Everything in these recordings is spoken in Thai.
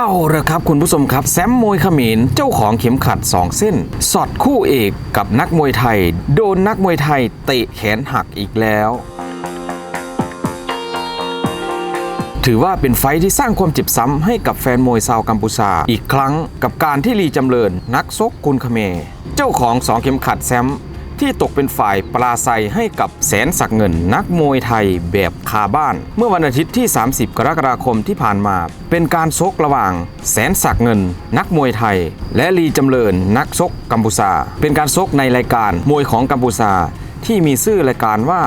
เอาละครับคุณผู้ชมครับแซมมวยเขมรเจ้าของเข็มขัด 2 เส้น สอดคู่เอกกับนักมวยไทย โดนนักมวยไทยเตะแขนหักอีกแล้ว ถือว่าเป็นไฟที่สร้างความเจ็บซ้ำให้กับแฟนมวยชาวกัมพูชาอีกครั้งกับการที่ลีจำเริญนักซกกุลเขเมรเจ้าของสองเข็มขัดแซม ที่ตกเป็นฝ่ายปราศัยให้กับแสนศักเงินนักมวยไทยแบบคาบ้าน เมื่อวันอาทิตย์ที่ 30 กรกฎาคมที่ผ่านมา เป็นการซกระหว่าง แสนศักเงิน นักมวยไทย และลีจำเริญนักซกกัมพูชาเป็นการซกในรายการมวยของกัมพูชาที่มีชื่อรายการว่า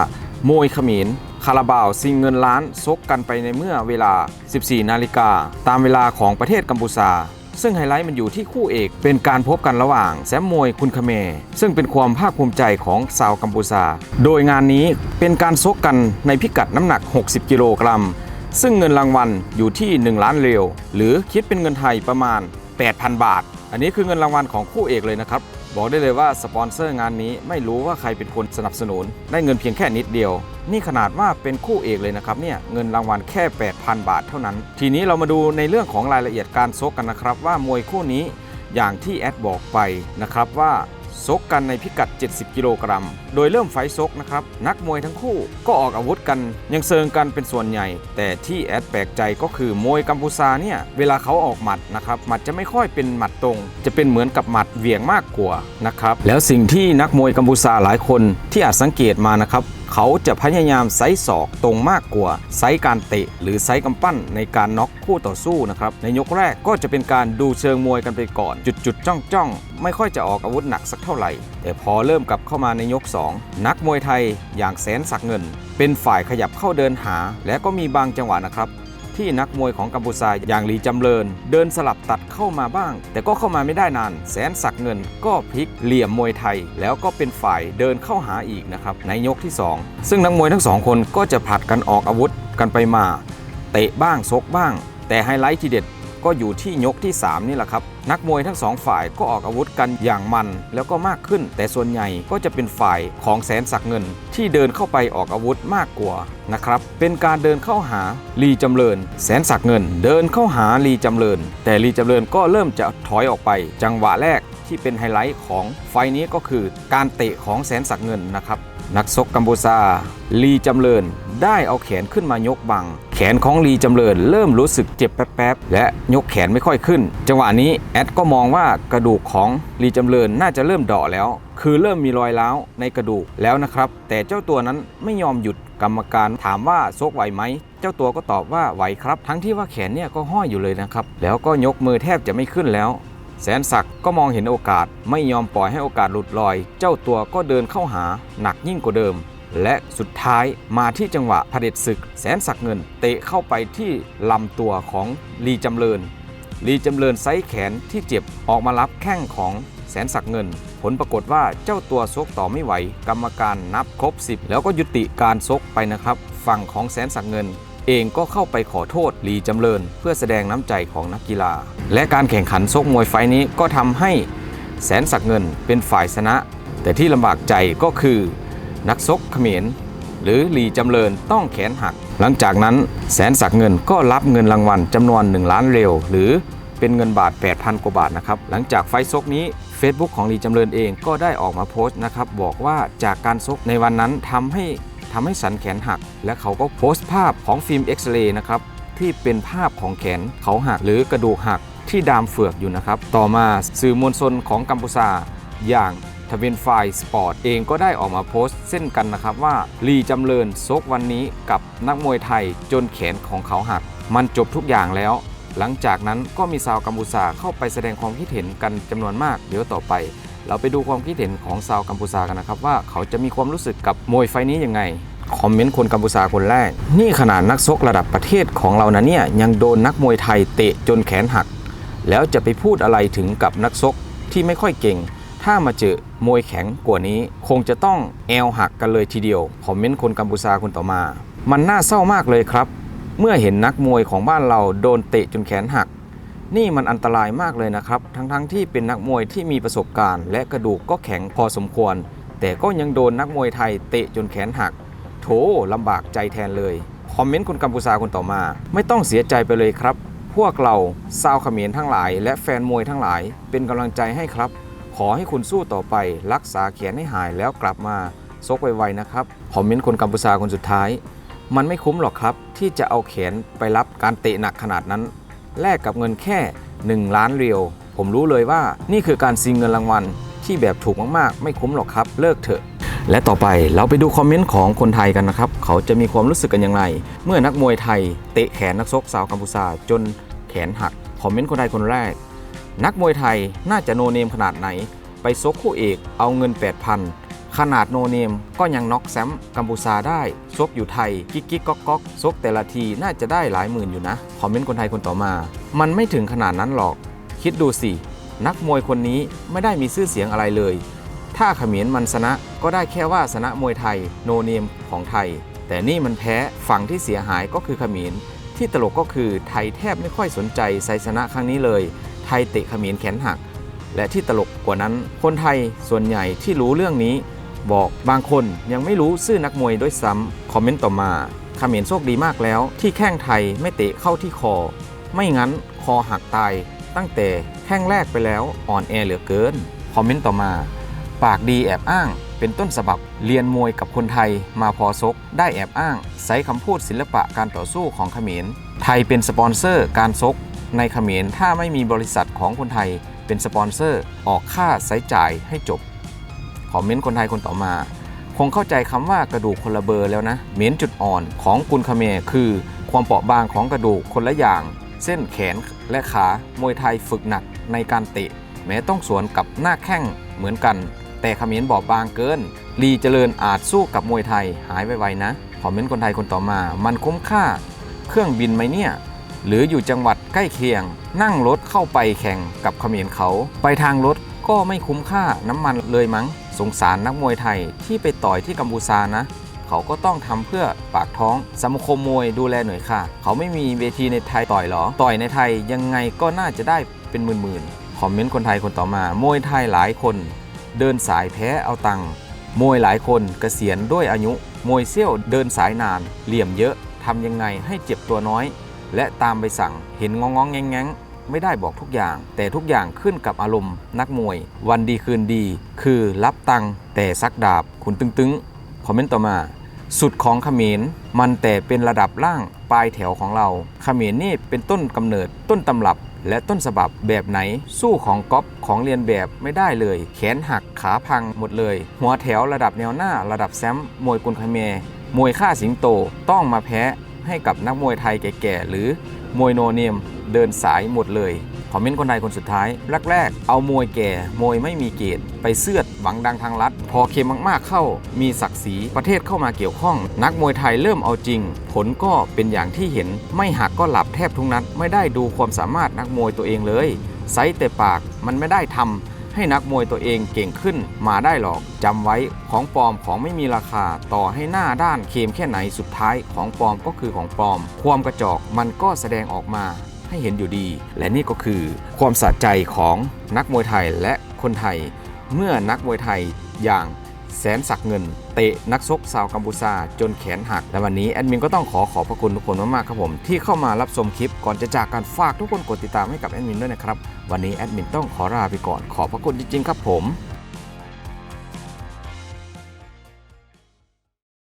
มวยเขมรคาราบาวซิงเงินล้านซกกันไปในเมื่อเวลา 14 นาฬิกาตามเวลาของประเทศกัมพูชา ซึ่งไฮไลท์มันอยู่ที่คู่เอก เป็นการพบกันระหว่างแซมมวยคุณคเม ซึ่งเป็นความภาคภูมิใจของชาวกัมพูชา โดยงานนี้เป็นการซกกันในพิกัดน้ำหนัก 60 กิโลกรัม ซึ่งเงินรางวัลอยู่ที่ 1 ล้านเรียวหรือคิดเป็นเงินไทยประมาณ 8,000 บาท อันนี้คือเงินรางวัลของคู่เอกเลยนะครับ บอกได้เลยว่าสปอนเซอร์งานนี้ไม่รู้ว่าใครเป็นคนสนับสนุน ได้เงินเพียงแค่นิดเดียว นี่ขนาดว่าเป็นคู่เอกเลยนะครับเนี่ยเงินรางวัลแค่ 8,000 บาทเท่านั้น ทีนี้เรามาดูในเรื่องของรายละเอียดการซกกันนะครับ ว่ามวยคู่นี้อย่างที่แอดบอกไปนะครับว่า ซกกันในพิกัด 70 กิโลกรัม โดยเริ่มไฟท์ซกนะครับ นักมวยทั้งคู่ก็ออกอาวุธกัน ยังเซิงกันเป็นส่วนใหญ่ แต่ที่แอดแปลกใจก็คือมวยกัมพูชาเนี่ย เวลาเขาออกหมัดนะครับ หมัดจะไม่ค่อยเป็นหมัดตรง จะเป็นเหมือนกับหมัดเหวี่ยงมากกว่านะครับ แล้วสิ่งที่นักมวยกัมพูชาหลายคนที่อาจสังเกตมานะครับ เขาจะพยายามไซส์ศอกตรงมากกว่าไซส์การเตะ หรือไซส์กำปั้นในการน็อกคู่ต่อสู้นะครับในยกแรกก็จะเป็นการดูเชิงมวยกันไปก่อน จุดจุดจ้องจ้องๆ ไม่ค่อยจะออกอาวุธหนักสักเท่าไหร่ แต่พอเริ่มกลับเข้ามาในยก 2 นักมวยไทยอย่างแสนศักเงิน เป็นฝ่ายขยับเข้าเดินหา และก็มีบางจังหวะนะครับ ที่นักมวยของกัมพูชาอย่างหลีจำเริญ เดินสลับตัดเข้ามาบ้าง แต่ก็เข้ามาไม่ได้นาน แสนสักเงินก็พลิกเหลี่ยมมวยไทย แล้วก็เป็นฝ่ายเดินเข้าหาอีกนะครับในยกที่ 2 ซึ่งนักมวยทั้งสองคนก็จะผลัดกันออกอาวุธกันไปมา เตะบ้างซกบ้าง แต่ไฮไลท์ทีเด็ด ก็อยู่ที่ยกที่ 3 นี่แหละครับ นักมวยทั้งสองฝ่ายก็ออกอาวุธกันอย่างมันแล้วก็มากขึ้น แต่ส่วนใหญ่ก็จะเป็นฝ่ายของแสนศักเงิน ที่เดินเข้าไปออกอาวุธมากกว่านะครับ เป็นการเดินเข้าหาลีจำเริญ แสนศักเงิน เดินเข้าหาลีจำเริญ แต่ลีจำเริญก็เริ่มจะถอยออกไป จังหวะแรกที่เป็นไฮไลท์ของไฟนี้ก็คือการเตะของแสนศักเงินนะครับนักซกกัมพูชาลีจำเริญได้เอาแขนขึ้นมายกบัง ขนของลีจำเริญเริ่มรู้สึกเจ็บแป๊บๆ และยกแขนไม่ค่อยขึ้น จังหวะนี้แอดก็มองว่ากระดูกของลีจำเริญน่าจะเริ่มเดาะแล้ว คือเริ่มมีรอยร้าวในกระดูกแล้วนะครับ แต่เจ้าตัวนั้นไม่ยอมหยุดกรรมการถามว่าโซกไหวไหม เจ้าตัวก็ตอบว่าไหวครับ ทั้งที่ว่าแขนเนี่ยก็ห้อยอยู่เลยนะครับ แล้วก็ยกมือแทบจะไม่ขึ้นแล้ว แสนศักดิ์ก็มองเห็นโอกาส ไม่ยอมปล่อยให้โอกาสหลุดลอย เจ้าตัวก็เดินเข้าหาหนักยิ่งกว่าเดิม และสุดท้ายมาที่จังหวะเผด็จศึก แสนศักเงิน เตะเข้าไปที่ลำตัวของลีจำเริญ ลีจำเริญไซแขนที่เจ็บออกมารับแข้งของแสนศักเงิน ผลปรากฏว่าเจ้าตัวซกต่อไม่ไหว กรรมการนับครบ 10 แล้วก็ยุติการซกไปนะครับ ฝั่งของแสนศักเงิน เองก็เข้าไปขอโทษลีจำเริญ เพื่อแสดงน้ำใจของนักกีฬา และการแข่งขันซกมวยไฟท์นี้ก็ทำให้แสนศักเงินเป็นฝ่ายชนะ แต่ที่ลำบากใจก็คือ นักซกเขมรหรือลีจำเริญต้องแขนหัก หลังจากนั้นแสนศักเงินก็รับเงินรางวัลจำนวน 1 ล้านเร็ว หรือเป็นเงินบาท 8,000 กว่าบาทนะครับ หลังจากไฟซกนี้ Facebook ของลีจำเริญเองก็ได้ออกมาโพสต์นะครับ บอกว่าจากการซกในวันนั้นทำให้ทำให้สันแขนหัก และเขาก็โพสต์ภาพของฟิล์มเอ็กซเรย์นะครับที่เป็นภาพของแขนเขาหักหรือกระดูกหักที่ดามเฟือกอยู่นะครับ ต่อมาสื่อมวลชนของกัมพูชาอย่าง ทเวนไฟสปอร์ตเองก็ได้ออกมาโพสต์เส้นกันนะครับว่าลีจำเริญซกวันนี้กับนักมวยไทยจนแขนของเขาหัก มันจบทุกอย่างแล้ว หลังจากนั้นก็มีชาวกัมพูชาเข้าไปแสดงความคิดเห็นกันจำนวนมากเดี๋ยวต่อไป เราไปดูความคิดเห็นของชาวกัมพูชากันนะครับว่าเขาจะมีความรู้สึกกับมวยไฟนี้ยังไงคอมเมนต์คนกัมพูชาคนแรก นี่ขนาดนักซกระดับประเทศของเรานะเนี่ยยังโดนนักมวยไทยเตะจนแขนหัก แล้วจะไปพูดอะไรถึงกับนักซกที่ไม่ค่อยเก่ง ถ้ามาเจอมวยแข็งกว่านี้ คงจะต้องแอลหักกันเลยทีเดียวคอมเมนต์คนกัมพูชาคนต่อมา มันน่าเศร้ามากเลยครับ เมื่อเห็นนักมวยของบ้านเราโดนเตะจนแขนหัก นี่มันอันตรายมากเลยนะครับ ทั้งๆทที่เป็นนักมวยที่มีประสบการณ์ และกระดูกก็แข็งพอสมควร แต่ก็ยังโดนนักมวยไทยเตะจนแขนหัก โถลำบากใจแทนเลยคอมเมนต์คนกัมพูชาคนต่อมา ไม่ต้องเสียใจไปเลยครับ พวกเราชาวเขมรทั้งหลาย และแฟนมวยทั้งหลาย เป็นกำลังใจให้ครับ ขอให้คุณสู้ต่อไป รักษาแขนให้หายแล้วกลับมาซกไวๆนะครับคอมเมนต์คนกัมพูชาคนสุดท้าย มันไม่คุ้มหรอกครับ ที่จะเอาแขนไปรับการเตะหนักขนาดนั้นแลกกับเงินแค่ 1 ล้านเรียว ผมรู้เลยว่านี่คือการซิงเงินรางวัลที่แบบถูกมากๆ ไม่คุ้มหรอกครับ เลิกเถอะ และต่อไปเราไปดูคอมเมนต์ของคนไทยกันนะครับ เขาจะมีความรู้สึกกันอย่างไร เมื่อนักมวยไทย เตะแขนนักชกสาวกัมพูชาจนแขนหัก คอมเมนต์คนไทยคนแรก นักมวยไทยน่าจะโนเนมขนาดไหน ไปซกคู่เอกเอาเงิน 8,000 ขนาดโนเนมก็ยังน็อกแซมกัมพูชาได้ ซกอยู่ไทย กิ๊กกิ๊กก๊อกก๊อกซกแต่ละทีน่าจะได้หลายหมื่นอยู่นะ คอมเมนต์คนไทยคนต่อมา มันไม่ถึงขนาดนั้นหรอก คิดดูสิ นักมวยคนนี้ไม่ได้มีชื่อเสียงอะไรเลย ถ้าเขมรมันชนะก็ได้แค่ว่าชนะมวยไทยโนเนมของไทย แต่นี่มันแพ้ฝั่งที่เสียหายก็คือเขมรที่ตลกก็คือไทยแทบไม่ค่อยสนใจไซชนะครั้งนี้เลย ทยเตะเขมรแขนหัก และที่ตลกกว่านั้น คนไทยส่วนใหญ่ที่รู้เรื่องนี้ บอกบางคนยังไม่รู้ชื่อนักมวยด้วยซ้ำคอมเมนต์ต่อมาเขมรโชคดีมากแล้ว ที่แข้งไทยไม่เตะเข้าที่คอ ไม่งั้นคอหักตาย ตั้งแต่แข้งแรกไปแล้วอ่อนแอเหลือเกินคอมเมนต์ต่อมา ปากดีแอบอ้างเป็นต้นฉบับเรียนมวยกับคนไทยมาพอซก ได้แอบอ้างใช้คำพูดศิลปะการต่อสู้ของเขมร ไทยเป็นสปอนเซอร์การซก ในเขมรถ้าไม่มีบริษัทของคนไทยเป็นสปอนเซอร์ออกค่าใช้จ่ายให้จบคอมเมนต์คนไทยคนต่อมา คงเข้าใจคำว่ากระดูกคนละเบอร์แล้วนะเมนจุดอ่อนของกุนคาเมคือ ความเปราะบางของกระดูกคนละอย่าง เส้นแขนและขามวยไทยฝึกหนักในการเตะ แม้ต้องสวนกับหน้าแข้งเหมือนกัน แต่เขมรบอบบางเกินลีเจริญอาจสู้กับมวยไทยหายไวๆนะคอมเมนต์คนไทยคนต่อมา มันคุ้มค่า เครื่องบินไหมเนี่ย หรืออยู่จังหวัดใกล้เคียง นั่งรถเข้าไปแข่งกับเขมรเขา ไปทางรถก็ไม่คุ้มค่าน้ำมันเลยมั้ง สงสารนักมวยไทยที่ไปต่อยที่กัมพูชานะ เขาก็ต้องทำเพื่อปากท้องสมาคมมวยดูแลหน่อยค่ะ เขาไม่มีเวทีในไทยต่อยหรอ ต่อยในไทยยังไงก็น่าจะได้เป็นหมื่นๆคอมเมนต์คนไทยคนต่อมามวยไทยหลายคน เดินสายแพ้เอาตังค์มวยหลายคนเกษียณด้วยอายุ มวยเซี่ยวเดินสายนาน เหลี่ยมเยอะทำยังไงให้เจ็บตัวน้อย และตามไปสั่งเห็นงองงแงงแงงไม่ได้บอกทุกอย่าง แต่ทุกอย่างขึ้นกับอารมณ์นักมวย วันดีคืนดี คือรับตังแต่ซักดาบคุณตึงๆ คอมเมนต์ต่อมา สุดของเขมรมันแต่เป็นระดับล่างปลายแถวของเราเขมรนี่เป็นต้นกำเนิดต้นตำรับและต้นฉบับแบบไหน สู้ของก๊อปของเรียนแบบไม่ได้เลย แขนหักขาพังหมดเลย หัวแถวระดับแนวหน้าระดับแซมมวยกุนคาเมร์มวยฆ่าสิงโตต้องมาแพ้ ให้กับนักมวยไทยแก่ๆ หรือมวยโนเนมเดินสายหมดเลย คอมเมนต์คนไทยคนสุดท้าย แรกๆ เอามวยแก่ มวยไม่มีเกรดไปเสื้อดหวังดังทางรัฐพอเค็มมากๆเข้า มีศักดิ์ศรีประเทศเข้ามาเกี่ยวข้อง นักมวยไทยเริ่มเอาจริง ผลก็เป็นอย่างที่เห็นไม่หักก็หลับแทบทุกนัด ไม่ได้ดูความสามารถนักมวยตัวเองเลยไซส์แต่ปากมันไม่ได้ทำ ให้นักมวยตัวเองเก่งขึ้นมาได้หรอกจำไว้ของปลอมของไม่มีราคาต่อให้หน้าด้านเค็มแค่ไหนสุดท้ายของปลอมก็คือของปลอม ความกระจอกมันก็แสดงออกมาให้เห็นอยู่ดี และนี่ก็คือความสะใจของนักมวยไทยและคนไทย เมื่อนักมวยไทยอย่าง แสนศักเงิน เตะนักซกชาวกัมพูชาจนแขนหัก และวันนี้แอดมินก็ต้องขอขอบพระคุณทุกคนมากๆครับผม ที่เข้ามารับชมคลิปก่อนจะจากการฝากทุกคนกดติดตามให้กับแอดมินด้วยนะครับ วันนี้แอดมินต้องขอลาไปก่อนขอบพระคุณจริงๆครับผม